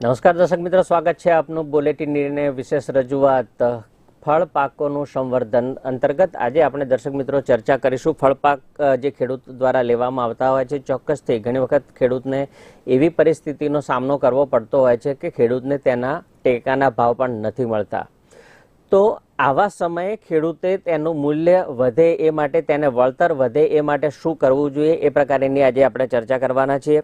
નમસ્કાર દર્શક મિત્રો, સ્વાગત છે આપનું બુલેટિન નિર્ણય વિશેષ રજૂઆત. ફળ પાકોનું સંવર્ધન અંતર્ગત આજે આપણે દર્શક મિત્રો ચર્ચા કરીશું. ફળ પાક જે ખેડૂત દ્વારા લેવામાં આવતા હોય છે, ચોક્કસથી ઘણી વખત ખેડૂતને એવી પરિસ્થિતિનો સામનો કરવો પડતો હોય છે કે ખેડૂતને તેના ટેકાના ભાવ પણ નથી મળતા. તો આવા સમયે ખેડૂતે તેનું મૂલ્ય વધે એ માટે તેને વળતર વધે એ માટે શું કરવું જોઈએ એ પ્રકારની આજે આપણે ચર્ચા કરવાના છીએ.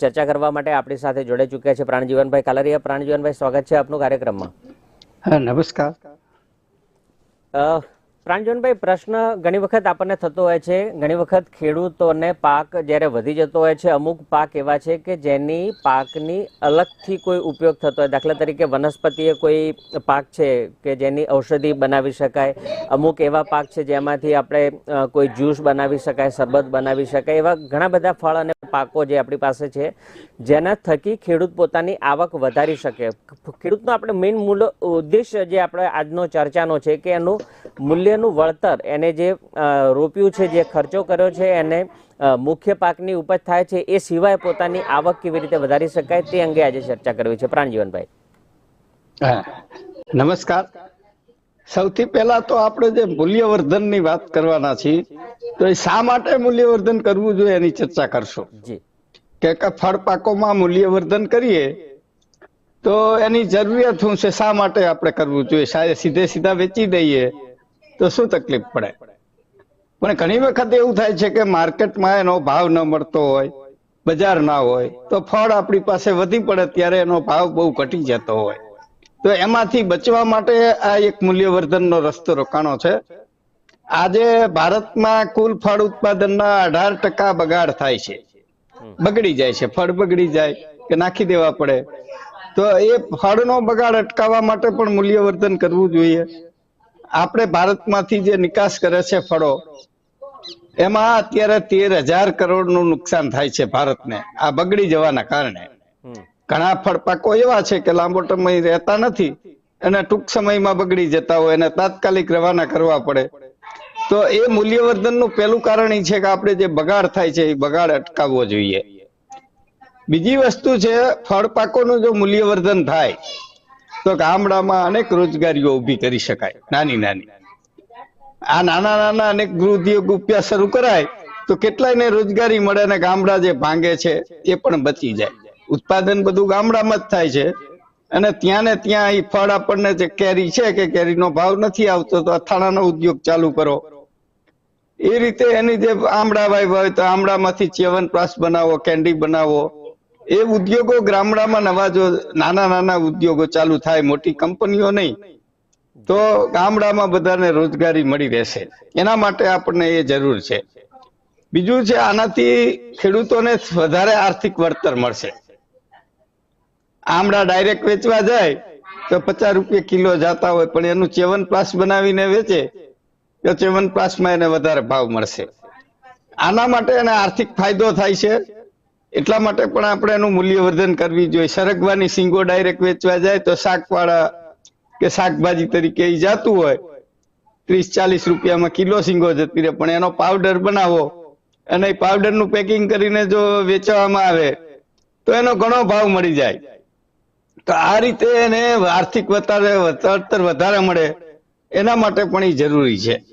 ચર્ચા કરવા માટે આપણી સાથે જોડાઈ ચૂક્યા છે પ્રાણજીવનભાઈ કાલરિયા. પ્રાણજીવનભાઈ સ્વાગત છે આપનું કાર્યક્રમમાં. નમસ્કાર. અ, પ્રાણજીવનભાઈ પ્રશ્ન ઘણી વખત આપણને થતો હોય છે. ઘણી વખત ખેડૂતોને પાક જ્યારે વધી જતો હોય છે અમુક પાક એવા છે કે જેની પાકની અલગથી કોઈ ઉપયોગ થતો હોય. દાખલા તરીકે વનસ્પતિએ કોઈ પાક છે કે જેની ઔષધિ બનાવી શકાય. અમુક એવા પાક છે જેમાંથી આપણે કોઈ જ્યુસ બનાવી શકાય શરબત બનાવી શકાય. એવા ઘણા બધા ફળ અને પાકો જે આપણી પાસે છે જેના થકી ખેડૂત પોતાની આવક વધારી શકે. ખેડૂતનો આપણે મેઇન મૂળ ઉદ્દેશ્ય જે આપણે આજનો ચર્ચાનો છે કે એનું મૂલ્યનું વળતર એને જે રોપ્યું છે જે ખર્ચો કર્યો છે એને મુખ્ય પાકની ઉપજ થાય છે એ સિવાય પોતાની આવક કેવી રીતે વધારી શકાય તે અંગે આજે ચર્ચા કરવી છે. પ્રાણજીવનભાઈ. નમસ્કાર. સૌથી પહેલા તો આપણે જે મૂલ્યવર્ધનની વાત કરવાના છીએ તો એ શા માટે મૂલ્યવર્ધન કરવું જોઈએ એની ચર્ચા કરશો. જી. કે ફળ પાકોમાં મૂલ્યવર્ધન કરીએ તો એની જરૂરિયાત શું છે શા માટે આપણે કરવું જોઈએ? સીધે સીધા વેચી દઈએ તો શું તકલીફ પડે? પણ ઘણી વખત એવું થાય છે કે માર્કેટમાં એનો ભાવ ન મળતો હોય, બજાર ના હોય, તો ફળ આપણી પાસે વધી પડે ત્યારે એનો ભાવ બહુ ઘટી જતો હોય. તો એમાંથી બચવા માટે આ એક મૂલ્યવર્ધનનો રસ્તો રોકાણો છે. આજે ભારતમાં કુલ ફળ ઉત્પાદનના અઢાર ટકા બગાડ થાય છે. બગડી જાય છે, ફળ બગડી જાય કે નાખી દેવા પડે. તો એ ફળનો બગાડ અટકાવવા માટે પણ મૂલ્યવર્ધન કરવું જોઈએ. આપણે ભારતમાંથી જે નિકાસ કરે છે ફળો એમાં અત્યારે તેર હજાર કરોડનું નુકસાન થાય છે ભારતને આ બગડી જવાના કારણે. ઘણા ફળ પાકો એવા છે કે લાંબો સમય રહેતા નથી અને ટૂંક સમયમાં બગડી જતા હોય અને તાત્કાલિક રવાના કરવા પડે. તો એ મૂલ્યવર્ધનનું પહેલું કારણ એ છે કે આપણે જે બગાડ થાય છે એ બગાડ અટકાવવો જોઈએ. બીજી વસ્તુ છે ફળ પાકોનું જો મૂલ્યવર્ધન થાય તો ગામડામાં અનેક રોજગારીઓ ઊભી કરી શકાય, નાની નાની. આ નાના નાના અનેક ગૃહ ઉપ્યા શરૂ કરાય, તો કેટલાયને રોજગારી મળે અને ગામડા જે ભાંગે છે એ પણ બચી જાય. ઉત્પાદન બધું ગામડામાં જ થાય છે. અને ત્યાં ને ત્યાં એ ફળ આપણને જે કેરી છે કે કેરીનો ભાવ નથી આવતો, તો અથાણાનો ઉદ્યોગ ચાલુ કરો. એ રીતે એની જે આમળા વાય હોય તો આમળામાંથી ચ્યવનપ્રાશ બનાવો, કેન્ડી બનાવો. એ ઉદ્યોગો ગામડામાં નવા જો નાના નાના ઉદ્યોગો ચાલુ થાય, મોટી કંપનીઓ નહીં, તો ગામડામાં બધાને રોજગારી મળી રહેશે. એના માટે આપણને એ જરૂર છે. બીજું છે, આનાથી ખેડૂતોને વધારે આર્થિક વળતર મળશે. આમળા ડાયરેક્ટ વેચવા જાય, તો પચાસ રૂપિયા કિલો જતા હોય, પણ એનું ચ્યવનપ્રાશ બનાવીને વેચે, તો ચ્યવનપ્રાશમાં એને વધારે ભાવ મળશે. આના માટે એને આર્થિક ફાયદો થાય છે. એટલા માટે પણ આપણે એનું મૂલ્યવર્ધન કરવી જોઈએ. સરગવાની સિંગો ડાયરેક્ટ વેચવા જાય તો શાકવાળા કે શાકભાજી તરીકે એ જાતું હોય. ત્રીસ ચાલીસ રૂપિયામાં કિલો સિંગો જતી રહે. પણ એનો પાવડર બનાવો. અને પાવડરનું પેકિંગ કરીને જો વેચવામાં આવે, તો એનો ઘણો ભાવ મળી જાય. તો આ રીતે એને આર્થિક વધારે, વળતર વધારે મળે. એના માટે પણ એ જરૂરી છે.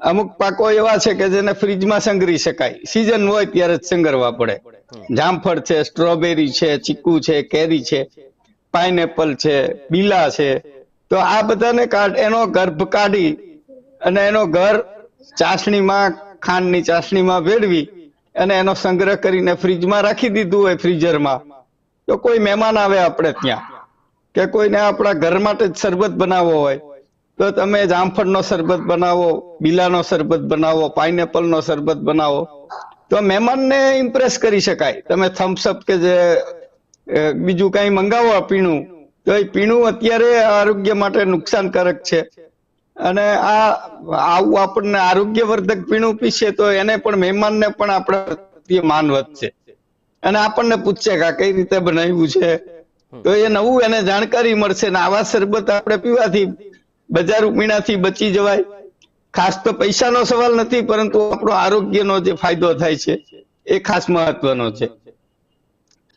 અમુક પાકો એવા છે કે જેને ફ્રીજમાં સંગ્રહી શકાય. સિઝન હોય ત્યારે જ સંગ્રહવા પડે. જામફળ છે, સ્ટ્રોબેરી છે, ચીકુ છે, કેરી છે, પાઇનેપલ છે, બીલા છે. તો આ બધાને કાઢ, એનો ગર્ભ કાઢી અને એનો ઘર ચાસણીમાં, ખાંડની ચાસણીમાં ભેળવી અને એનો સંગ્રહ કરીને ફ્રીજમાં રાખી દીધું હોય ફ્રીઝરમાં તો કોઈ મહેમાન આવે આપણે ત્યાં કે કોઈને આપણા ઘર માટે જ શરબત બનાવવો હોય. તો તમે જામફળનો શરબત બનાવો, બીલાનો શરબત બનાવો, પાઇનેપલનો શરબત બનાવો. તો મહેમાનને ઇમ્પ્રેસ કરી શકાય. તમે થમ્સઅપ કે જે બીજું કઈ મંગાવો આ પીણું તો એ પીણું અત્યારે આરોગ્ય માટે નુકસાનકારક છે. અને આ આવું આપણને આરોગ્યવર્ધક પીણું પીશે તો એને પણ મહેમાનને પણ આપણા માન વધશે. અને આપણને પૂછશે કે આ કઈ રીતે બનાવ્યું છે. તો એ નવું એને જાણકારી મળશે ને આવા શરબત આપણે પીવાથી બજાર ઉપીણાથી બચી જવાય. ખાસ તો પૈસાનો સવાલ નથી, પરંતુ આપણો આરોગ્યનો જે ફાયદો થાય છે, એ ખાસ મહત્વનો છે.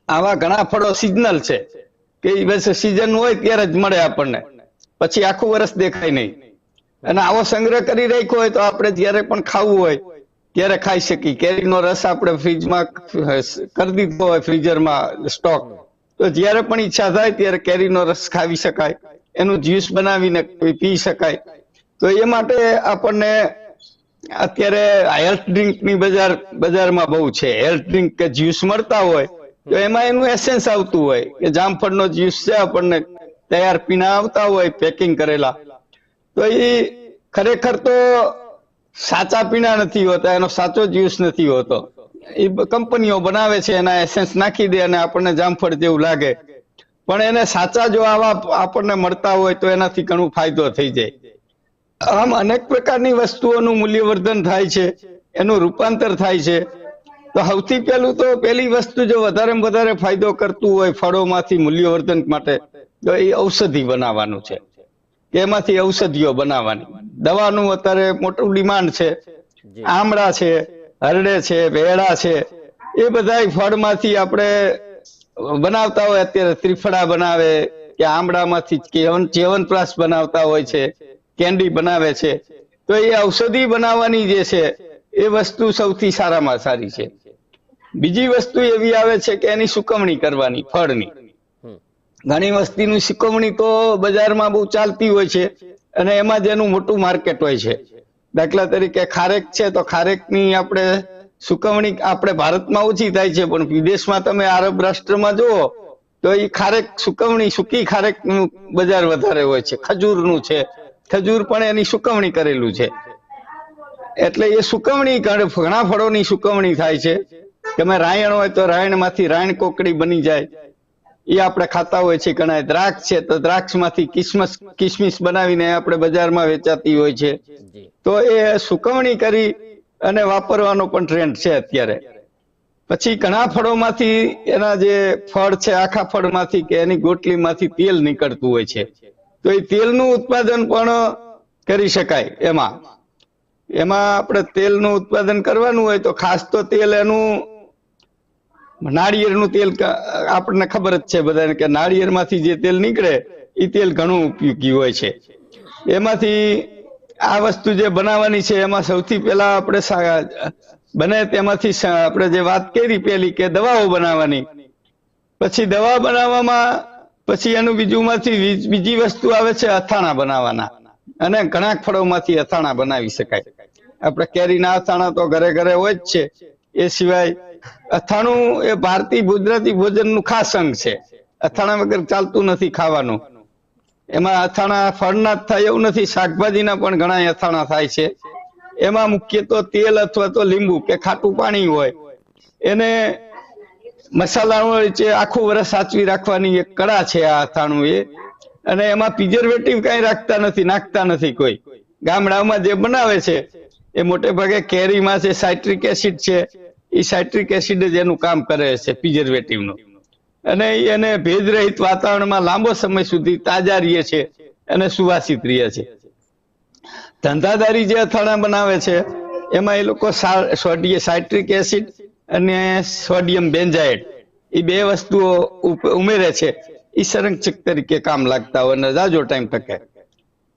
આવા ઘણા ફળો સિઝનલ છે, કે બસ સિઝન હોય ત્યારે જ મળે આપણને. પછી આખું વર્ષ દેખાય નહીં. અને આવો સંગ્રહ કરી રાખ્યો હોય તો આપણે જ્યારે પણ ખાવું હોય, ત્યારે ખાઈ શકીએ. કેરીનો રસ આપણે ફ્રીજમાં કરી દીધો હોય ફ્રીઝરમાં સ્ટોક, તો જ્યારે પણ ઈચ્છા થાય ત્યારે કેરીનો રસ ખાવી શકાય. એનું જ્યુસ બનાવીને પી શકાય. તો એ માટે આપણને અત્યારે હેલ્થ ડ્રિંકની બજાર, બજારમાં બહુ છે. હેલ્થ ડ્રિંક કે જ્યુસ મળતા હોય, તો એમાં એનું એસેન્સ આવતું હોય કે જામફળનો જ્યુસ છે આપણને તૈયાર પીણા આવતા હોય પેકિંગ કરેલા. તો એ ખરેખર તો સાચા પીણા નથી હોતા, એનો સાચો જ્યુસ નથી હોતો. એ કંપનીઓ બનાવે છે, એના એસેન્સ નાખી દે અને આપણને જામફળ જેવું લાગે. પણ એને સાચા જો આવા આપણને મળતા હોય તો એનાથી ઘણું ફાયદો થઈ જાય. આમ અનેક પ્રકારની વસ્તુઓનું મૂલ્યવર્ધન થાય છે એનું રૂપાંતર થાય છે. તો સૌથી પહેલું તો પહેલી વસ્તુ જો વધારે વધારે ફાયદો કરતું હોય ફળોમાંથી મૂલ્યવર્ધન માટે તો એ ઔષધિ બનાવવાનું છે. એમાંથી ઔષધિઓ બનાવવાની. દવાનું અત્યારે મોટું ડિમાન્ડ છે. આમળા છે હરડે છે વેળા છે. એ બધા ફળમાંથી આપણે બનાવતા હોય અત્યારે ત્રિફળા બનાવે કે આમળામાંથી ચેવન ચ્યવનપ્રાશ બનાવતા હોય છે. કેન્ડી બનાવે છે. તો એ ઔષધિ બનાવવાની જે છે એ વસ્તુ સૌથી સારામાં સારી છે. બીજી વસ્તુ એવી આવે છે કે એની સુકવણી કરવાની ફળની. ઘણી વસ્તીની સુકવણી તો બજારમાં બહુ ચાલતી હોય છે અને એમાં જેનું મોટું માર્કેટ હોય છે. દાખલા તરીકે ખારેક છે તો ખારેકની આપણે સુકવણી આપણે ભારતમાં ઓછી થાય છે પણ વિદેશમાં તમે આરબ રાષ્ટ્રમાં જુઓ તો એ ખારેક સુકવણી સૂકી ખારેકનું બજાર વધારે હોય છે ખજૂરનું છે ખજૂર પણ એની સુકવણી કરેલું છે. એટલે એ સુકવણી ઘણા ફળોની સુકવણી થાય છે. તમે રાયણ હોય તો રાયણમાંથી રાયણ કોકડી બની જાય. એ આપણે ખાતા હોય છે ઘણા. દ્રાક્ષ છે તો દ્રાક્ષમાંથી કિસમસ કિસમિસ બનાવીને આપણે બજારમાં વેચાતી હોય છે. તો એ સુકવણી કરી અને વાપરવાનો પણ ટ્રેન્ડ છે અત્યારે. પછી ઘણા ફળોમાંથી એના જે ફળ છે આખા ફળમાંથી કે એની ગોટલીમાંથી તેલ નીકળતું હોય છે. તો એ તેલનું ઉત્પાદન પણ કરી શકાય એમાં. એમાં આપણે તેલનું ઉત્પાદન કરવાનું હોય તો ખાસ તો તેલ એનું નાળિયેરનું તેલ આપણને ખબર જ છે બધાને કે નાળિયેરમાંથી જે તેલ નીકળે એ તેલ ઘણું ઉપયોગી હોય છે. એમાંથી આ વસ્તુ જે બનાવવાની છે એમાં સૌથી પહેલા આપણે બને તેમાંથી આપણે જે વાત કરી પેલી કે દવાઓ બનાવવાની. પછી દવા બનાવવામાં પછી એનું બીજું માંથી બીજી વસ્તુ આવે છે અથાણા બનાવવાના. અને ઘણા ફળોમાંથી અથાણા બનાવી શકાય. આપણે કેરીના અથાણા તો ઘરે ઘરે હોય જ છે. એ સિવાય અથાણું એ ભારતીય ગુજરાતી ભોજનનું ખાસ અંગ છે. અથાણા વગર ચાલતું નથી ખાવાનું. એમાં અથાણા ફળના જ થાય એવું નથી. શાકભાજીના પણ ઘણા અથાણા થાય છે. એમાં મુખ્ય તો તેલ અથવા તો લીંબુ કે ખાટું પાણી હોય. એને મસાલા હોય છે આખું વર્ષ સાચવી રાખવાની એક કળા છે આ અથાણું એ. અને એમાં પ્રિઝર્વેટિવ કઈ રાખતા નથી, નાખતા નથી કોઈ. ગામડામાં જે બનાવે છે, એ મોટે ભાગે કેરીમાં છે સાઇટ્રિક એસિડ છે, એ સાઇટ્રિક એસિડ જ એનું કામ કરે છે પ્રિઝર્વેટિવનું. અને એને ભેજ રહિત વાતાવરણમાં લાંબો સમય સુધી તાજા રહીએ છે અને સુવાસિત રહીએ છે. ધંધાદારી જે અથાણા બનાવે છે, એમાં એ લોકો સોડીએ સાઇટ્રિક એસિડ અને સોડિયમ બેન્ઝાઇડ એ બે વસ્તુઓ ઉમેરે છે. એ સંરક્ષક તરીકે કામ લાગતા હોય અને જાજો ટાઈમ ટકે.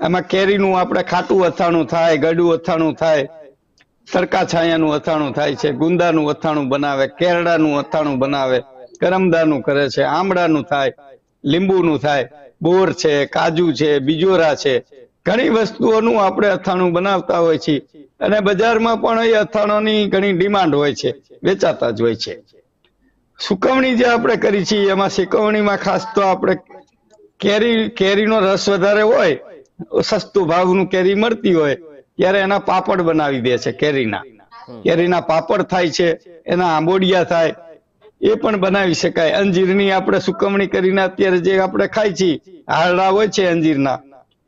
એમાં કેરીનું આપણે ખાટું અથાણું થાય ગળું અથાણું થાય, તડકા છાયાનું અથાણું થાય છે, ગુંદાનું અથાણું બનાવે કેરડાનું અથાણું બનાવે, કરમદાનું કરે છે, આમળાનું થાય, લીંબુનું થાય, બોર છે, કાજુ છે, બીજોરા છે ઘણી વસ્તુઓનું આપણે અથાણું બનાવતા હોય છે અને બજારમાં પણ એ અથાણાની ઘણી ડિમાન્ડ હોય છે. વેચાતા જ હોય છે. સુકવણી જે આપણે કરી છે એમાં સુકવણીમાં ખાસ તો આપણે કેરી, કેરીનો રસ વધારે હોય, સસ્તું ભાવનું કેરી મળતી હોય, ત્યારે એના પાપડ બનાવી દે છે કેરીના. કેરીના પાપડ થાય છે, એના આંબોડિયા થાય, એ પણ બનાવી શકાય. અંજીરની આપણે સુકવણી કરીને અત્યારે જે આપણે ખાઈ છીએ હારડા હોય છે અંજીરના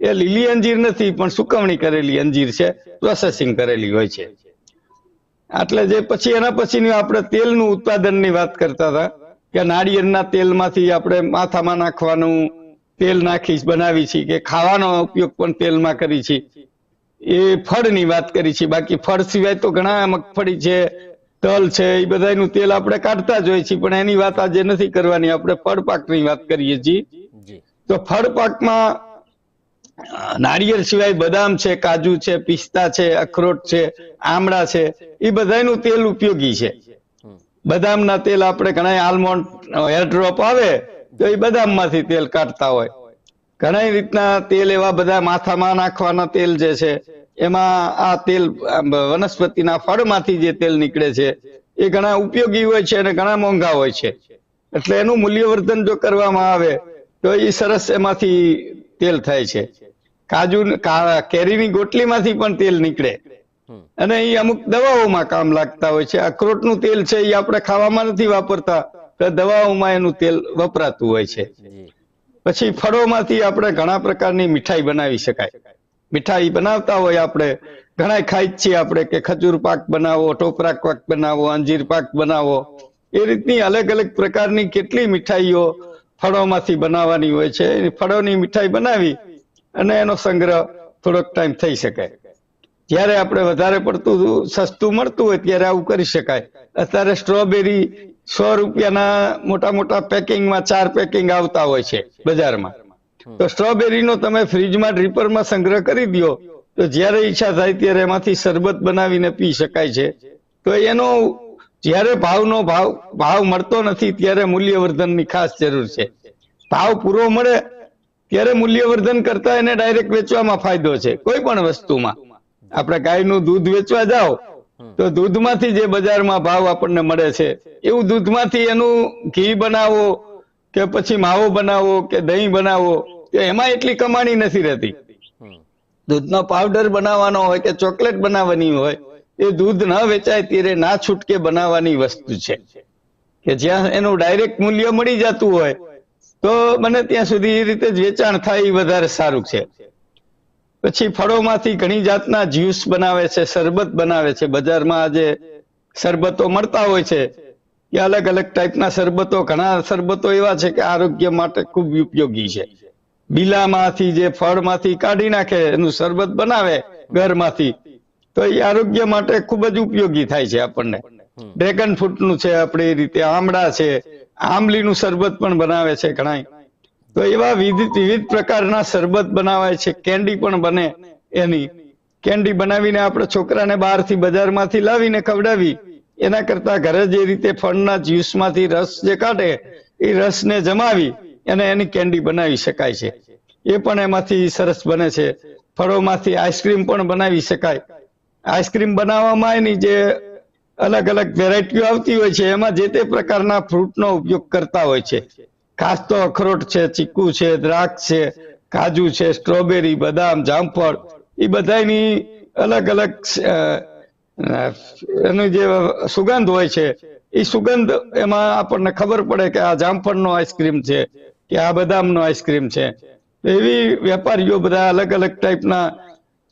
એ લીલી અંજીર નથી પણ સુકવણી કરેલી અંજીર છે પ્રોસેસિંગ કરેલી હોય છે. એટલે જે પછી એના પછીની આપણે તેલનું ઉત્પાદનની વાત કરતા હતા કે નાળિયેરના તેલમાંથી આપણે માથામાં નાખવાનું તેલ નાખી બનાવી છે કે ખાવાનો ઉપયોગ પણ તેલમાં કરી છે એ ફળની વાત કરી છે બાકી ફળ સિવાય તો ઘણા મગફળી છે તલ છે એ બધાનું તેલ આપણે કાઢતા જ હોય છીએ પણ એની વાત આજે નથી કરવાની આપણે ફળ પાકની વાત કરીએ છીએ. તો ફળ પાકમાં નાળિયેર સિવાય બદામ છે કાજુ છે પિસ્તા છે અખરોટ છે આમળા છે એ બધાનું તેલ ઉપયોગી છે. બદામના તેલ આપણે ઘણા આલમોન્ડ એરડ્રોપ આવે તો એ બદામમાંથી તેલ કાઢતા હોય. ઘણા રીતના તેલ એવા બધા માથામાં નાખવાના તેલ જે છે એમાં આ તેલ વનસ્પતિના ફળમાંથી જે તેલ નીકળે છે એ ઘણા ઉપયોગી હોય છે અને ઘણા મોંઘા હોય છે. એટલે એનું મૂલ્યવર્ધન જો કરવામાં આવે તો એ સરસ એમાંથી તેલ થાય છે. કાજુ કેરીની ગોટલીમાંથી પણ તેલ નીકળે. અને એ અમુક દવાઓમાં કામ લાગતા હોય છે. અખરોટનું તેલ છે એ આપણે ખાવામાં નથી વાપરતા તો દવાઓમાં એનું તેલ વપરાતું હોય છે. પછી ફળોમાંથી આપણે ઘણા પ્રકારની મીઠાઈ બનાવી શકાય. મીઠાઈ બનાવતા હોય આપણે ઘણા ખાઈ છીએ આપણે કે ખજૂર પાક બનાવો ટોપરા પાક બનાવો અંજીર પાક બનાવો. એ રીતની અલગ અલગ પ્રકારની કેટલી મીઠાઈઓ ફળોમાંથી બનાવવાની હોય છે. એ ફળોની મીઠાઈ બનાવી અને એનો સંગ્રહ થોડોક ટાઈમ થઈ શકે. જ્યારે આપણે વધારે પડતું સસ્તું મળતું હોય ત્યારે આવું કરી શકાય. અત્યારે સ્ટ્રોબેરી સો રૂપિયાના મોટા મોટા પેકિંગમાં ચાર પેકિંગ આવતા હોય છે બજારમાં. તો સ્ટ્રોબેરીનો તમે ફ્રીજમાં, ડ્રીપરમાં સંગ્રહ કરી દો. તો જ્યારે ઈચ્છા થાય ત્યારે એમાંથી શરબત બનાવીને પી શકાય છે. તો એનો જ્યારે ભાવનો ભાવ ભાવ મળતો નથી ત્યારે મૂલ્યવર્ધનની ખાસ જરૂર છે. ભાવ પૂરો મળે ત્યારે મૂલ્યવર્ધન કરતા એને ડાયરેક્ટ વેચવામાં ફાયદો છે. કોઈ પણ વસ્તુમાં. આપણે ગાયનું દૂધ વેચવા જાઓ તો દૂધમાંથી જે બજારમાં ભાવ આપણને મળે છે એવું દૂધમાંથી એનું ઘી બનાવો કે પછી માવો બનાવો કે દહીં બનાવો તો એમાં એટલી કમાણી નથી રહેતી. દૂધનો પાવડર બનાવવાનો હોય કે ચોકલેટ બનાવવાની હોય એ દૂધ ન વેચાય ત્યારે ના છૂટકે બનાવવાની વસ્તુ છે. કે જ્યાં એનું ડાયરેક્ટ મૂલ્ય મળી જતું હોય, તો મને ત્યાં સુધી એ રીતે જ વેચાણ થાય એ વધારે સારું છે. પછી ફળોમાંથી ઘણી જાતના જ્યુસ બનાવે છે, શરબત બનાવે છે. બજારમાં આજે શરબતો મળતા હોય છે કે અલગ અલગ ટાઈપના શરબતો, ઘણા શરબતો એવા છે કે આરોગ્ય માટે ખૂબ ઉપયોગી છે. બીલામાંથી જે ફળમાંથી કાઢી નાખે, એનું શરબત બનાવે ઘરમાંથી તો એ આરોગ્ય માટે ખૂબ જ ઉપયોગી થાય છે આપણને. ડ્રેગન ફ્રૂટનું છે આપણે રીતે આમળા છે આંબલીનું શરબત પણ બનાવે છે ઘણા તો એવા વિવિધ વિવિધ પ્રકારના શરબત બનાવાય છે કેન્ડી પણ બને એની. કેન્ડી બનાવીને આપણે છોકરાને બહારથી બજારમાંથી લાવીને ખવડાવી એના કરતા ઘરે જે રીતે ફળના જ્યુસમાંથી રસ જે કાઢે એ રસને જમાવી અને એની કેન્ડી બનાવી શકાય છે. એ પણ એમાંથી સરસ બને છે. ફળોમાંથી આઈસ્ક્રીમ પણ બનાવી શકાય. આઈસ્ક્રીમ બનાવવામાં એની જે અલગ અલગ વેરાયટીઓ આવતી હોય છે, એમાં જે તે પ્રકારના ફ્રૂટનો ઉપયોગ કરતા હોય છે. ખાસ તો અખરોટ છે, ચીકુ છે, દ્રાક્ષ છે, કાજુ છે, સ્ટ્રોબેરી, બદામ, જામફળ એ બધાની અલગ અલગ એનું જે સુગંધ હોય છે એ સુગંધ એમાં આપણને ખબર પડે કે આ જામફળનો આઈસ્ક્રીમ છે, કે આ બદામનો આઈસ્ક્રીમ છે. એવી વેપારીઓ બધા અલગ અલગ ટાઈપના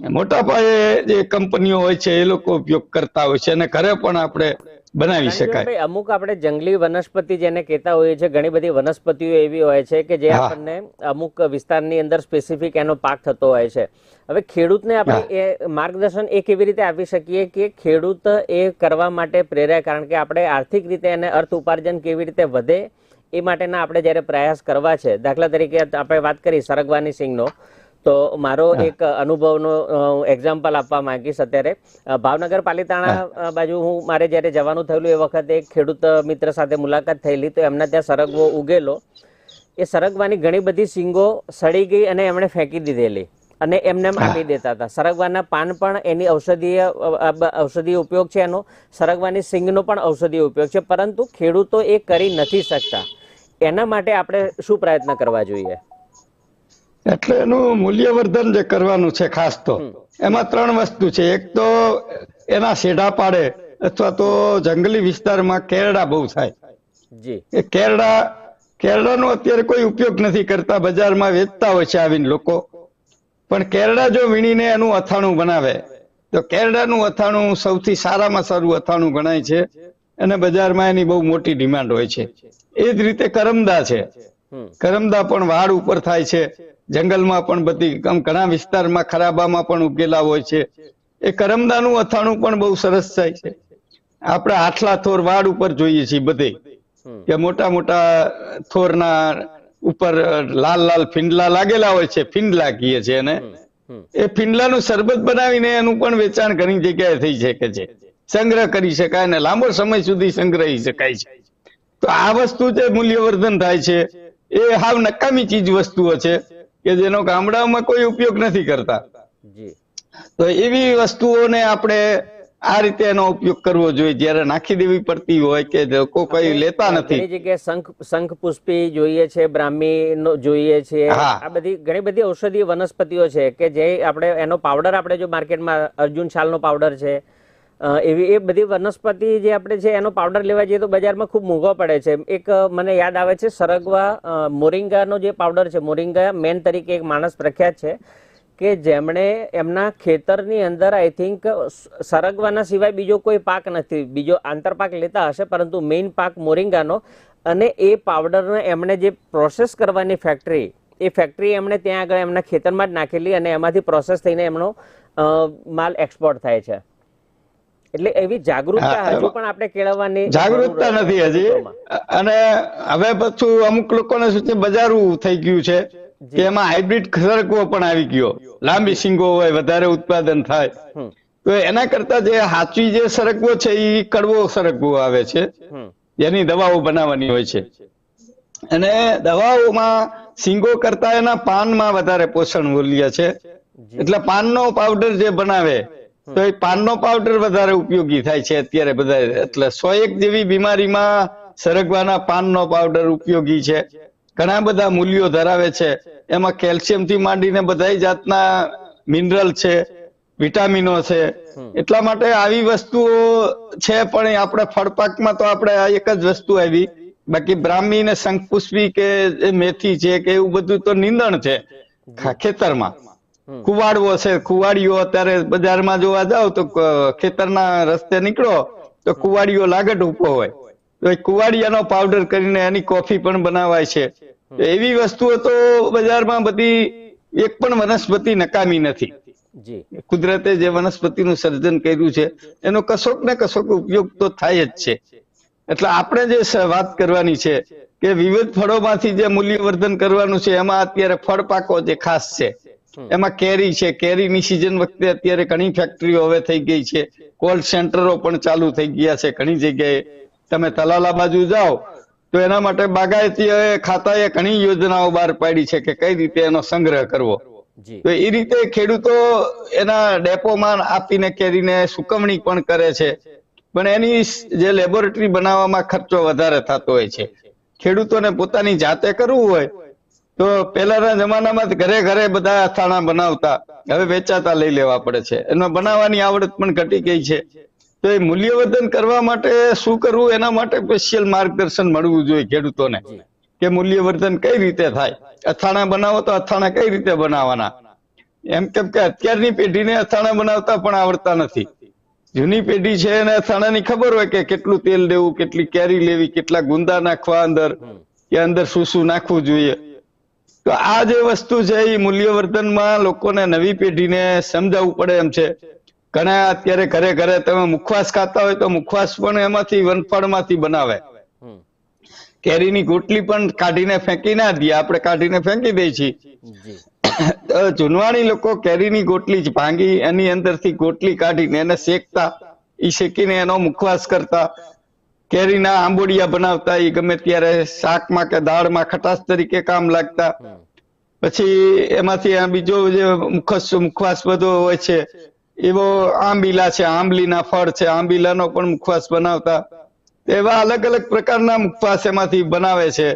મોટા પાયે જે કંપનીઓ હોય છે એ લોકો ઉપયોગ કરતા હોય છે અને ઘરે પણ આપણે બનાવી શકાય. અમુક આપણે જંગલી વનસ્પતિ જેને કહેતા હોઈએ છીએ ઘણી બધી વનસ્પતિઓ એવી હોય છે કે જે આપણને અમુક વિસ્તારની અંદર સ્પેસિફિક એનો પાક થતો હોય છે. હવે ખેડૂતને આપણે એ માર્ગદર્શન એ કેવી રીતે આપી શકીએ કે ખેડૂત એ કરવા માટે પ્રેરાય? કારણ કે આપણે આર્થિક રીતે એને અર્થ ઉપાર્જન કેવી રીતે વધે એ માટેના આપણે જ્યારે પ્રયાસ કરવા છે દાખલા તરીકે આપણે વાત કરી સરગવાની સિંગનો તો મારો એક અનુભવનો એક્ઝામ્પલ આપવા માંગીશ અત્યારે. ભાવનગર પાલિતાણા બાજુ હું મારે જ્યારે જવાનું થયેલું એ વખતે એક ખેડૂત મિત્ર સાથે મુલાકાત થયેલી તો એમના ત્યાં સરગવો ઉગેલો. એ સરગવાની ઘણી બધી સિંગો સડી ગઈ અને એમણે ફેંકી દીધેલી અને એમને એમ આપી દેતા હતા. સરગવાના પાન પણ એની ઔષધીય ઔષધીય ઉપયોગ છે એનો. સરગવાની સિંગનો પણ ઔષધીય ઉપયોગ છે. પરંતુ ખેડૂતો એ કરી નથી શકતા. એના માટે આપણે શું પ્રયત્ન કરવા જોઈએ? એટલે એનું મૂલ્યવર્ધન જે કરવાનું છે ખાસ તો એમાં ત્રણ વસ્તુ છે. એક તો એના શેઢા પાડે અથવા તો જંગલી વિસ્તારમાં કેરડા બહુ થાય. એ કેરડા કેરડાનો અત્યારે કોઈ ઉપયોગ નથી કરતા. બજારમાં વેચતા હોય છે આવીને લોકો. પણ કેરડા જો વીણીને એનું અથાણું બનાવે તો કેરડાનું અથાણું સૌથી સારામાં સારું અથાણું ગણાય છે અને બજારમાં એની બહુ મોટી ડિમાન્ડ હોય છે. એ જ રીતે કરમદા છે. કરમદા પણ વાડ ઉપર થાય છે. જંગલમાં પણ બધી આમ ઘણા વિસ્તારમાં ખરાબામાં પણ ઉગેલા હોય છે. એ કરમદાનું અથાણું પણ બહુ સરસ થાય છે. આપણે આટલા થોર વાડ ઉપર જોઈએ છીએ બધે. કે મોટા મોટા થોરના ઉપર લાલ લાલ ફીંડલા લાગેલા હોય છે ફીંડલા કહીએ છે એને. એ ફીંડલાનું શરબત બનાવીને એનું પણ વેચાણ ઘણી જગ્યાએ થઈ શકે છે. સંગ્રહ કરી શકાય અને લાંબો સમય સુધી સંગ્રહી શકાય છે. તો આ વસ્તુ જે મૂલ્યવર્ધન થાય છે એ હાવ નકામી ચીજ વસ્તુઓ છે. કે જેનો ગામડાઓમાં કોઈ ઉપયોગ નથી કરતા. તો એવી વસ્તુઓને આપણે આ રીતે એનો ઉપયોગ કરવો જોઈએ. જ્યારે નાખી દેવી પડતી હોય કે લોકો કઈ લેતા નથી. ઘણી જગ્યાએ શંખ શંખ પુષ્પી જોઈએ છે બ્રાહ્મી નો જોઈએ છે. આ બધી ઘણી બધી ઔષધીય વનસ્પતિઓ છે કે જે આપણે એનો પાવડર આપણે જો માર્કેટમાં અર્જુન છાલનો પાવડર છે એવી એ બધી વનસ્પતિ જે આપણે છે એનો પાવડર લેવા જઈએ તો બજારમાં ખૂબ મોંઘો પડે છે. એક મને યાદ આવે છે સરગવા મોરિંગાનો જે પાવડર છે, મોરિંગા મેન તરીકે એક માણસ પ્રખ્યાત છે કે જેમણે એમના ખેતરની અંદર આઈ થિંક સરગવાના સિવાય બીજો કોઈ પાક નથી. બીજો આંતરપાક લેતા હશે, પરંતુ મેઇન પાક મોરિંગાનો અને એ પાવડરને એમણે જે પ્રોસેસ કરવાની ફેક્ટરી એ ફેક્ટરી એમણે ત્યાં આગળ એમના ખેતરમાં જ નાખેલી અને એમાંથી પ્રોસેસ થઈને એમનો માલ એક્સપોર્ટ થાય છે. એટલે એવી જાગૃતતા હજુ પણ આપણે કેળવવાની જાગૃતતા નથી હજી. અને હવે પછી અમુક લોકોને શું છે બજારું થઈ ગયું છે કે એમાં હાઇબ્રિડ સરકવો પણ આવી ગયો. લાંબી સિંગો હોય વધારે ઉત્પાદન થાય. તો એના કરતા જે સાચી જે સરકવો છે એ કડવો સરકવો આવે છે. જેની દવાઓ બનાવવાની હોય છે. અને દવાઓમાં સિંગો કરતા એના પાનમાં વધારે પોષણ મૂલ્ય છે. એટલે પાનનો પાવડર જે બનાવે તો એ પાનનો પાવડર વધારે ઉપયોગી થાય છે અત્યારે બધા એટલે સો એક જેવી બીમારીમાં સરગવાના પાનનો પાવડર ઉપયોગી છે. ઘણા બધા મૂલ્યો ધરાવે છે. એમાં કેલ્શિયમથી માંડીને બધા જાતના મિનરલ છે વિટામિનો છે. એટલા માટે આવી વસ્તુઓ છે પણ આપણે ફળપાકમાં તો આપણે આ એક જ વસ્તુ આવી. બાકી બ્રાહ્મી ને શંખપુષ્પી કે મેથી છે કે એવું બધું તો નિંદણ છે. ખેતરમાં. કુવાડવો છે કુવાડીઓ અત્યારે બજારમાં જોવા જાવ તો ખેતરના રસ્તે નીકળો તો કુવાડીઓ લાગટ ઊભો હોય. તો એ કુવાડિયાનો પાવડર કરીને એની કોફી પણ બનાવાય છે. તો એવી વસ્તુઓ તો બજારમાં બધી એક પણ વનસ્પતિ નકામી નથી. કુદરતે જે વનસ્પતિનું સર્જન કર્યું છે એનો કશોક ને કશોક ઉપયોગ તો થાય જ છે. એટલે આપણે જે વાત કરવાની છે કે વિવિધ ફળોમાંથી જે મૂલ્યવર્ધન કરવાનું છે એમાં અત્યારે ફળ પાકો જે ખાસ છે. એમાં કેરી છે. કેરીની સિઝન વખતે અત્યારે ઘણી ફેક્ટરીઓ હવે થઈ ગઈ છે. કોલ્ડ સેન્ટરો પણ ચાલુ થઈ ગયા છે ઘણી જગ્યાએ. તમે તલાલા બાજુ જાઓ તો એના માટે બાગાયતી ખાતાએ ઘણી યોજનાઓ બહાર પાડી છે કે કઈ રીતે એનો સંગ્રહ કરવો. તો એ રીતે ખેડૂતો એના ડેપોમાં આપીને કેરીને સુકવણી પણ કરે છે. પણ એની જે લેબોરેટરી બનાવવામાં ખર્ચો વધારે થતો હોય છે. ખેડૂતોને પોતાની જાતે કરવું હોય તો પહેલાના જમાનામાં ઘરે ઘરે બધા અથાણા બનાવતા હવે વેચાતા લઈ લેવા પડે છે. એમાં બનાવવાની આવડત પણ ઘટી ગઈ છે. તો એ મૂલ્યવર્ધન કરવા માટે શું કરવું? એના માટે સ્પેશિયલ માર્ગદર્શન મળવું જોઈએ ખેડૂતોને કે મૂલ્યવર્ધન કઈ રીતે થાય? અથાણા બનાવો તો અથાણા કઈ રીતે બનાવવાના? એમ કેમ કે અત્યારની પેઢીને અથાણા બનાવતા પણ આવડતા નથી. જૂની પેઢી છે એને અથાણાની ખબર હોય કે કેટલું તેલ લેવું કેટલી કેરી લેવી કેટલા ગુંદા નાખવા અંદર કે અંદર શું શું નાખવું જોઈએ. તો આ જે વસ્તુ છે એ મૂલ્યવર્ધનમાં લોકોને નવી પેઢીને સમજાવવું પડે એમ છે. ઘણા અત્યારે ઘરે ઘરે તમે મુખવાસ ખાતા હોય તો મુખવાસ પણ એમાંથી વનફળમાંથી બનાવે. કેરીની ગોટલી પણ કાઢીને ફેંકી ના દઈએ આપણે કાઢીને ફેંકી દઈએ છીએ. જુનવાણી લોકો કેરીની ગોટલી જ ભાંગી એની અંદરથી ગોટલી કાઢીને એને શેકતા ઈ શેકીને એનો મુખવાસ કરતા. કેરીના આંબોડિયા બનાવતા એ ગમે ત્યારે શાકમાં કે દાળમાં ખટાશ તરીકે કામ લાગતા. પછી એમાંથી આ બીજો જે મુખસ મુખવાસ બધો હોય છે એવો આંબીલા છે આંબલીના ફળ છે આંબીલાનો પણ મુખવાસ બનાવતા. એવા અલગ અલગ પ્રકારના મુખવાસ એમાંથી બનાવે છે.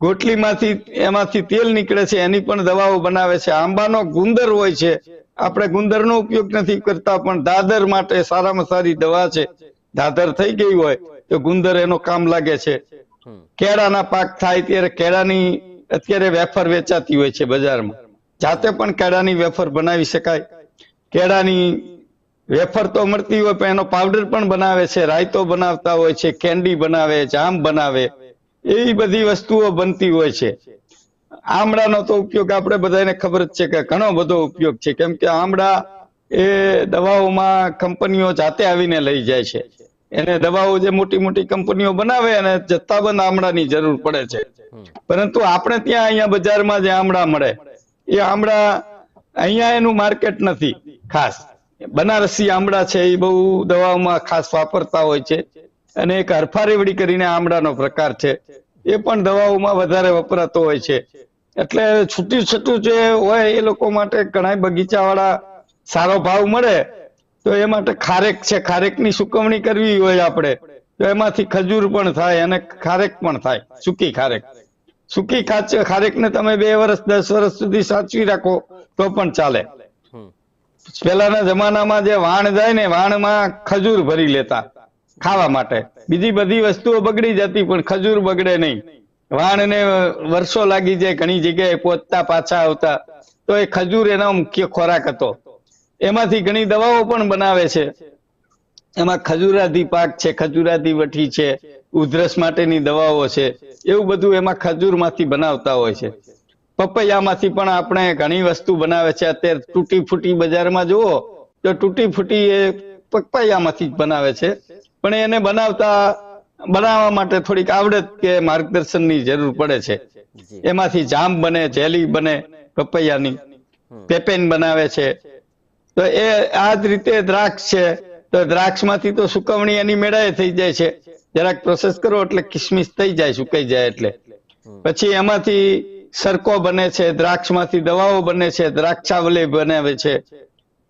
ગોટલીમાંથી એમાંથી તેલ નીકળે છે એની પણ દવાઓ બનાવે છે. આંબાનો ગુંદર હોય છે. આપણે ગુંદરનો ઉપયોગ નથી કરતા પણ દાદર માટે સારામાં સારી દવા છે. દાદર થઈ ગઈ હોય. તો ગુંદર એનો કામ લાગે છે. કેળાના પાક થાય ત્યારે કેળાની અત્યારે વેફર વેચાતી હોય છે બજારમાં. જાતે પણ કેળાની વેફર બનાવી શકાય. કેળાની વેફર તો મળતી હોય પણ એનો પાવડર પણ બનાવે છે રાયતો બનાવતા હોય છે કેન્ડી બનાવે જામ બનાવે. એવી બધી વસ્તુઓ બનતી હોય છે. આમળાનો તો ઉપયોગ આપણે બધાને ખબર જ છે કે ઘણો બધો ઉપયોગ છે. કેમ કે આમળા એ દવાઓમાં કંપનીઓ જાતે આવીને લઈ જાય છે. એને દવાઓ જે મોટી મોટી કંપનીઓ બનાવે અને જથ્થાબંધ આમળાની જરૂર પડે છે. પરંતુ આપણે ત્યાં અહીંયા બજારમાં જે આમળા મળે એ આમળા અહીંયા એનું માર્કેટ નથી ખાસ. બનારસી આમળા છે એ બહુ દવાઓમાં ખાસ વાપરતા હોય છે. અને એક હરફારેવડી કરીને આમળાનો પ્રકાર છે. એ પણ દવાઓમાં વધારે વપરાતો હોય છે. એટલે છૂટી છૂટું જે હોય એ લોકો માટે ઘણા બગીચાવાળા સારો ભાવ મળે તો એ માટે ખારેક છે ખારેકની સુકવણી કરવી હોય આપણે. તો એમાંથી ખજૂર પણ થાય અને ખારેક પણ થાય સૂકી ખારેક. સૂકી ખાચ ખારેકને તમે બે વર્ષ દસ વર્ષ સુધી સાચવી રાખો તો પણ ચાલે. પેલાના જમાનામાં જે વાણ જાય ને વાણમાં ખજૂર ભરી લેતા ખાવા માટે. બીજી બધી વસ્તુઓ બગડી જતી પણ ખજૂર બગડે નહીં. વાણને વર્ષો લાગી જાય ઘણી જગ્યાએ પહોંચતા પાછા આવતા. તો એ ખજૂર એનો મુખ્ય ખોરાક હતો. એમાંથી ઘણી દવાઓ પણ બનાવે છે. એમાં ખજૂરાદી પાક છે ખજૂરાદી વઠી છે ઉધરસ માટેની દવાઓ છે એવું બધું એમાં ખજૂરમાંથી બનાવતા હોય છે. પપૈયામાંથી પણ આપણે ઘણી વસ્તુ બનાવે છે. અત્યારે તૂટી ફૂટી બજારમાં જુઓ તો તૂટી ફૂટી એ પપૈયામાંથી જ બનાવે છે. પણ એને બનાવતા બનાવવા માટે થોડીક આવડત કે માર્ગદર્શનની જરૂર પડે છે. એમાંથી જામ બને જેલી બને પપૈયાની પેપેન બનાવે છે. તો એ આ જ રીતે દ્રાક્ષ છે. તો દ્રાક્ષમાંથી તો સુકવણી એની મેળાએ થઈ જાય છે. જરાક પ્રોસેસ કરો એટલે કિસમિસ થઈ જાય, સુકાઈ જાય એટલે. પછી એમાંથી સરકો બને છે દ્રાક્ષમાંથી દવાઓ બને છે, દ્રાક્ષાવલી બનાવે છે.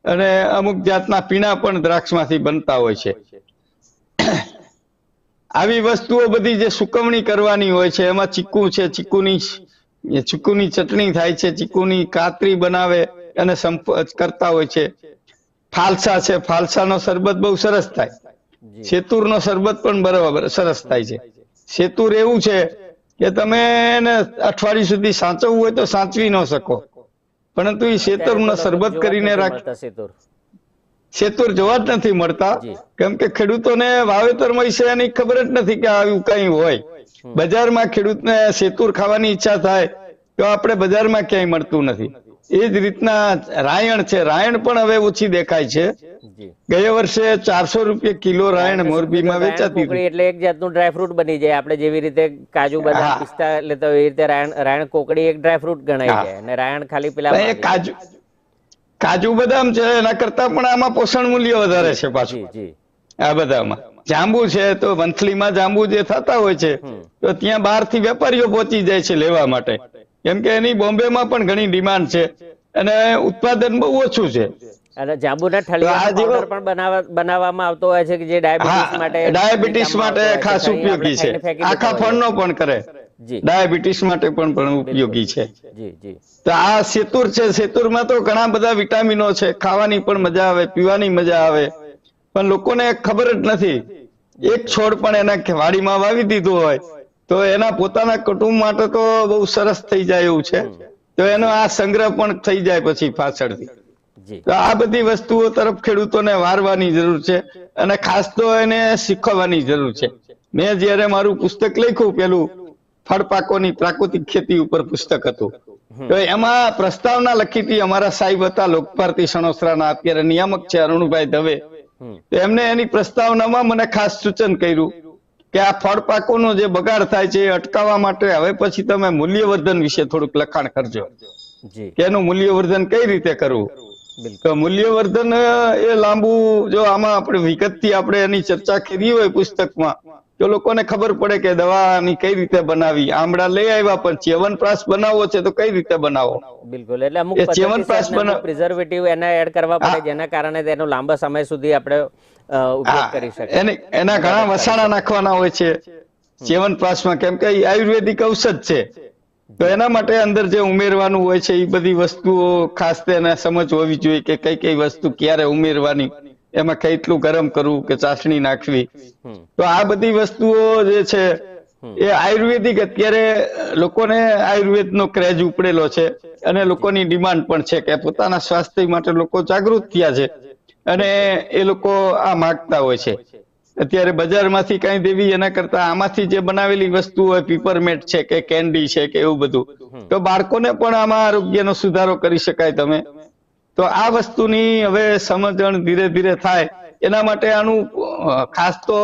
અને અમુક જાતના પીણા પણ દ્રાક્ષમાંથી બનતા હોય છે. આવી વસ્તુઓ બધી જે સુકવણી કરવાની હોય છે, એમાં ચીકુ છે, ચીકુની ચીકુની ચટણી થાય છે, ચીકુની કાતરી બનાવે. અને કરતા હોય છે. ફાલસા છે. ફાલસાનો શરબત બહુ સરસ થાય. શેતુરનો શરબત પણ બરાબર સરસ થાય છે. શેતુર એવું છે કે તમે એને અઠવાડિયું સુધી સાચવવું હોય તો સાચવી ન શકો. પરંતુ એ શેતુરનો શરબત કરીને રાખ સેતુર શેતુર. જોવા જ નથી મળતા. કેમ કે ખેડૂતોને વાવેતરમાં વિશે એની ખબર જ નથી કે આવું કઈ હોય. બજારમાં ખેડૂતને શેતુર ખાવાની ઈચ્છા થાય તો આપણે બજારમાં ક્યાંય મળતું નથી. એ જ રીતના રાયણ છે. રાયણ પણ હવે ઓછી દેખાય છે. ગયા વર્ષે ચારસો રૂપિયા કિલો રાયણ મોરબીમાં વેચાતી હતી. એટલે એક જાતનું ડ્રાયફ્રૂટ બની જાય. આપણે જેવી રીતે કાજુ બદામ પિસ્તા લેતા હોય એ રીતે રાયણ રાયણ કોકડી એક ડ્રાયફ્રૂટ ગણાય જાય અને રાયણ ખાલી પેલા કાજુ કાજુ બદામ છે એના કરતા પણ આમાં પોષણ મૂલ્ય વધારે છે પાછું. આ બધામાં. જાંબુ છે તો વંથલીમાં જાંબુ જે થતા હોય છે તો ત્યાં બહારથી વેપારીઓ પહોંચી જાય છે લેવા માટે. કેમ કે એની બોમ્બેમાં પણ ઘણી ડિમાન્ડ છે અને ઉત્પાદન બહુ ઓછું છે. અને જાંબુના પાવડર પણ બનાવવામાં આવતો હોય છે કે જે ડાયાબિટીસ માટે ડાયાબિટીસ માટે. ખાસ ઉપયોગી છે. આખા ફળનો પણ કરે. ડાયાબિટીસ માટે પણ પણ ઉપયોગી છે. તો આ સેતુર છે. સેતુરમાં તો ઘણા બધા વિટામિનો છે. ખાવાની પણ મજા આવે પીવાની મજા આવે. પણ લોકોને ખબર જ નથી. એક છોડ પણ એના વાડીમાં વાવી દીધું હોય. તો એના પોતાના કુટુંબ માટે તો બહુ સરસ થઈ જાય એવું છે. તો એનો આ સંગ્રહ પણ થઈ જાય પછી પાછળથી. તો આ બધી વસ્તુઓ તરફ ખેડૂતોને વારવાની જરૂર છે અને ખાસ તો એને શીખવવાની જરૂર છે. મેં જયારે મારું પુસ્તક લખ્યું પેલું ફળ પાકોની પ્રાકૃતિક ખેતી ઉપર પુસ્તક હતું. તો એમાં પ્રસ્તાવના લખી હતી અમારા સાહેબ હતા લોકભારતી સણોસરાના અત્યારે નિયામક છે અરુણભાઈ દવે. તો એમને એની પ્રસ્તાવનામાં મને ખાસ સૂચન કર્યું કે આ ફળ પાકોનો જે બગાડ થાય છે એ અટકાવવા માટે હવે પછી તમે મૂલ્યવર્ધન વિશે થોડુંક લખાણ કરજો. કે એનું મૂલ્યવર્ધન કઈ રીતે કરવું? તો મૂલ્યવર્ધન એ લાંબુ જો આમાં આપણે વિગતથી આપણે એની ચર્ચા કરી હોય પુસ્તકમાં તો લોકોને ખબર પડે કે દવાની કઈ રીતે બનાવી. આમળા લઈ આવ્યા પણ ચ્યવનપ્રાશ બનાવવો છે તો કઈ રીતે બનાવો? બિલકુલ. એટલે અમુક ચ્યવનપ્રાશ પ્રિઝર્વેટિવ એના એડ કરવા પડે જેના કારણે તેનો લાંબા સમય સુધી આપણે ઉપયોગ કરી શકે. એને એના ઘણા વસાણા નાખવાના હોય છે. ચ્યવનપ્રાશમાં કેમ કે આયુર્વેદિક ઔષધ છે. તો એના માટે અંદર જે ઉમેરવાનું હોય છે એ બધી વસ્તુઓ ખાસ તેને સમજ હોવી જોઈએ કે કઈ કઈ વસ્તુ ક્યારે ઉમેરવાની એમાં કેટલું ગરમ કરવું કે ચાસણી નાખવી. તો આ બધી વસ્તુઓ જે છે એ આયુર્વેદિક અત્યારે લોકોને આયુર્વેદનો ક્રેઝ ઉપડેલો છે અને લોકોની ડિમાન્ડ પણ છે કે પોતાના સ્વાસ્થ્ય માટે લોકો જાગૃત થયા છે. અને એ લોકો આ માગતા હોય છે. અત્યારે બજારમાંથી કઈ દેવી એના કરતા આમાંથી જે બનાવેલી વસ્તુ હોય પીપરમેટ છે કે કેન્ડી છે કે એવું બધું તો બાળકોને પણ આમાં આરોગ્યનો સુધારો કરી શકાય તમે. તો આ વસ્તુની હવે સમજણ ધીરે ધીરે થાય. એના માટે આનું ખાસ તો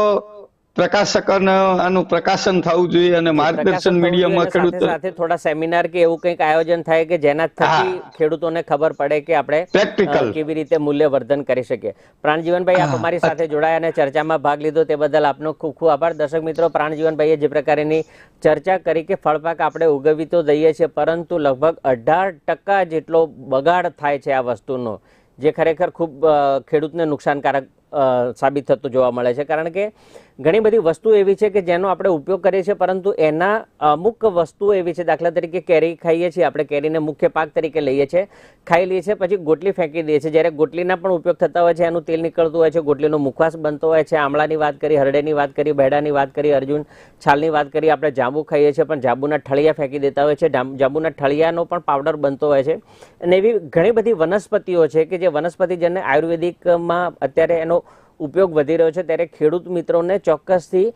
પ્રકાશક અને આનું પ્રકાશન થવું જોઈએ અને માર્ગદર્શન મીડિયામાં ખેડૂતો સાથે થોડા સેમિનાર કે એવું કંઈક આયોજન થાય કે જેના થકી ખેડૂતોને ખબર પડે કે આપણે પ્રેક્ટિકલ કેવી રીતે મૂલ્યવર્ધન કરી શકીએ. પ્રાણજીવનભાઈ આપ અમારી સાથે જોડાયા અને ચર્ચામાં ભાગ લીધો તે બદલ આપનો ખૂબ ખૂબ આભાર. દર્શક મિત્રો પ્રાણજીવનભાઈએ જે પ્રકારની ચર્ચા કરી કે ફળપાક આપણે ઉગવી તો દઈએ છીએ પરંતુ લગભગ અઢાર ટકા જેટલો બગાડ થાય છે આ વસ્તુનો જે ખરેખર ખૂબ ખેડૂતને નુકસાનકારક સાબિત થતું જોવા મળે છે. કારણ કે ઘણી બધી વસ્તુ એવી છે કે જેનો આપણે ઉપયોગ કરીએ છીએ, પરંતુ એના અમુક વસ્તુઓ એવી છે, દાખલા તરીકે કેરી ખાઈએ છીએ, આપણે કેરીને મુખ્ય પાક તરીકે લઈએ છીએ, ખાઈ લઈએ છીએ, પછી ગોટલી ફેંકી દઈએ છીએ. જ્યારે ગોટલીના પણ ઉપયોગ થતા હોય છે, એનું તેલ નીકળતું હોય છે, ગોટલીનો મુખવાસ બનતો હોય છે, આમળાની વાત કરી, હરડેની વાત કરી બેડાની વાત કરી, અર્જુન છાલની વાત કરી, આપણે જાંબુ ખાઈએ છીએ, પણ જાંબુના ઠળિયા ફેંકી દેતા હોય છે. જાંબ- જાંબુના ઠળિયાનો પણ પાવડર બનતો હોય છે. અને એવી ઘણી બધી વનસ્પતિઓ છે કે જે વનસ્પતિ જેને આયુર્વેદિકમાં અત્યારે એનો ઉપયોગ વધી રહ્યો છે ત્યારે ખેડૂત મિત્રોને ચોક્કસથી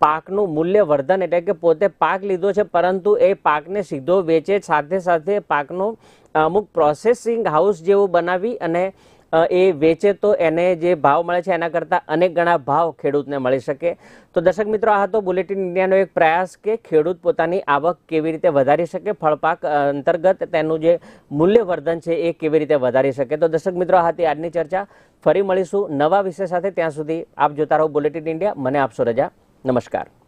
પાકનું મૂલ્ય વર્ધન એટલે કે પોતે પાક લીધો છે, પરંતુ એ પાકને સીધો વેચે, સાથે સાથે પાકનો અમુક પ્રોસેસિંગ હાઉસ જેવું બનાવી અને એ વેચે તો એને જે ભાવ મળે છે એના કરતાં અનેક ગણા ભાવ ખેડૂતને મળી શકે. તો દર્શક મિત્રો, આ હતો બુલેટિન ઇન્ડિયાનો એક પ્રયાસ કે ખેડૂત પોતાની આવક કેવી રીતે વધારી શકે, ફળપાક અંતર્ગત તેનું જે મૂલ્યવર્ધન છે એ કેવી રીતે વધારી શકે. તો દર્શક મિત્રો, આ હતી આજની ચર્ચા. ફરી મળીશું નવા વિષય સાથે. ત્યાં સુધી આપ જોતા રહો બુલેટિન ઇન્ડિયા. મને આપશો રજા. નમસ્કાર.